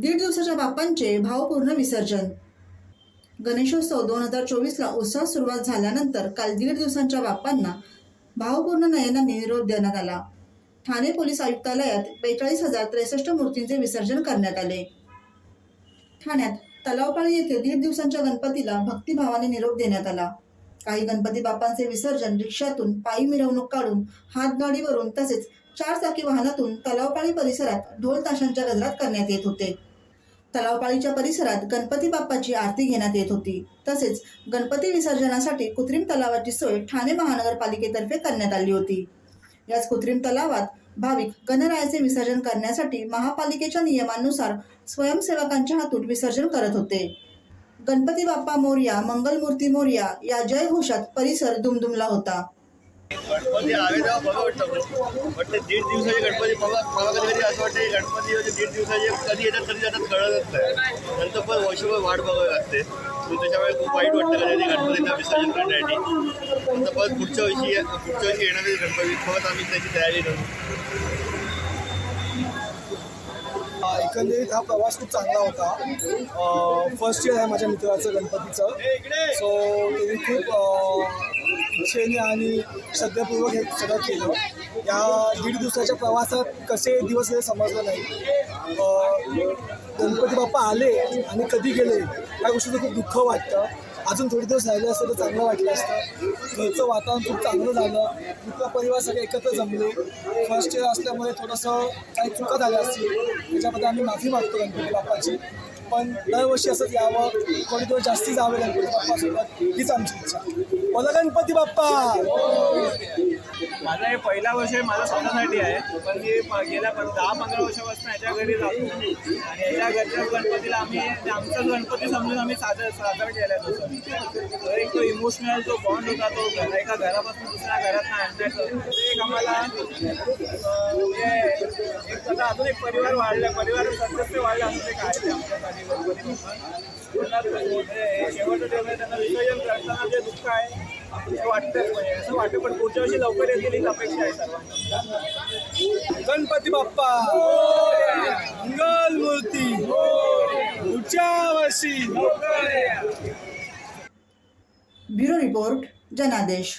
दीड दिवसाच्या बाप्पांचे भावपूर्ण विसर्जन. गणेशोत्सव दोन हजार चोवीसला उत्साह सुरुवात झाल्यानंतर काल दीड दिवसांच्या बाप्पांना भावपूर्ण नयनाने निरोप देण्यात आला. ठाणे पोलीस आयुक्तालयात बेचाळीस हजार त्रेसष्ट मूर्तींचे विसर्जन करण्यात आले. ठाण्यात तलावपाळी येथे दीड दिवसांच्या गणपतीला भक्तिभावाने निरोप देण्यात आला. काही गणपती बाप्पांचे विसर्जन रिक्षातून पायी मिरवणूक काढून हातगाडीवरून तसेच चार चाकी वाहनातून तलावपाळी परिसरात ढोल ताशांच्या गजरात करण्यात येत होते. तलावपाळीच्या परिसरात गणपती बाप्पाची आरती घेण्यात येत होती. तसेच गणपती विसर्जनासाठी कृत्रिम तलावाची सोय ठाणे महानगरपालिकेतर्फे करण्यात आली होती. याच कृत्रिम तलावात भाविक गणरायाचे विसर्जन करण्यासाठी महापालिकेच्या नियमानुसार स्वयंसेवकांच्या हातून विसर्जन करत होते. गणपती बाप्पा मोर्या मंगलमूर्ती मोर्या या जयघोषात परिसर दुमदुमला होता. गणपती आले तेव्हा बरं वाटतं पण ते दीड दिवसाचे गणपती मला मला कधी कधी असं वाटतं की गणपती म्हणजे दीड दिवसाचे कधी येतात कधी जातात कळतच नाही. नंतर पण वर्षभर वाट बघावी लागते. तर त्याच्यामुळे खूप वाईट वाटतं कधी कधी गणपतीचं विसर्जन करण्यासाठी. नंतर परत पुढच्या वर्षी पुढच्या वर्षी येणार गणपती. परत आम्ही त्याची तयारी करू. एकंदरीत हा प्रवास खूप चांगला होता. फर्स्ट इयर आहे माझ्या मित्राचं गणपतीचं. सो त्यांनी खूप अ, इच्छेने आणि श्रद्धापूर्वक हे सगळं केलं. या दीड दिवसाच्या प्रवासात कसे दिवस हे समजलं नाही. गणपती बाप्पा आले आणि कधी गेले या गोष्टीचं खूप दुःख वाटतं. अजून थोडे दिवस राहिले असतं तर चांगलं वाटलं असतं. घरचं वातावरण खूप चांगलं झालं. मित्र परिवार सगळे एकत्र जमले. फर्स्ट इयर असल्यामुळे थोडंसं काही चुका झाल्या असतील. त्याच्याबद्दल आम्ही माफी मागतो गणपती बाप्पाची. पण दरवर्षी असंच यावं. थोडे दिवस जास्ती जावे गणपती बाप्पासोबत. हीच आमची इच्छा. बोला गणपती बाप्पा! माझा हे पहिला वर्ष आहे माझं स्वतःसाठी आहे. पण मी गेल्या पण दहा पंधरा वर्षापासून याच्या घरी जातो आणि याच्या घरच्या गणपतीला आम्ही म्हणजे आमचाच गणपती समजून आम्ही साजर साजरा केला तो सण एक तो इमोशनल जो बॉन्ड होता तो एका घरापासून दुसऱ्या घरात आणण्याचं ते एक आम्हाला म्हणजे एक आता अजून एक परिवार वाढला. परिवार सदस्य वाढला असं ते आमच्यासाठी? गणपती शेवटचं त्यांना विसर्जन करताना जे दुःख आहे वाटतं असं वाटतं पण पुढच्या वर्षी लवकर येतील हीच अपेक्षा आहे सर्वांना. गणपती बाप्पा मंगल मूर्ती पुढच्या वर्षी. ब्युरो रिपोर्ट जनादेश.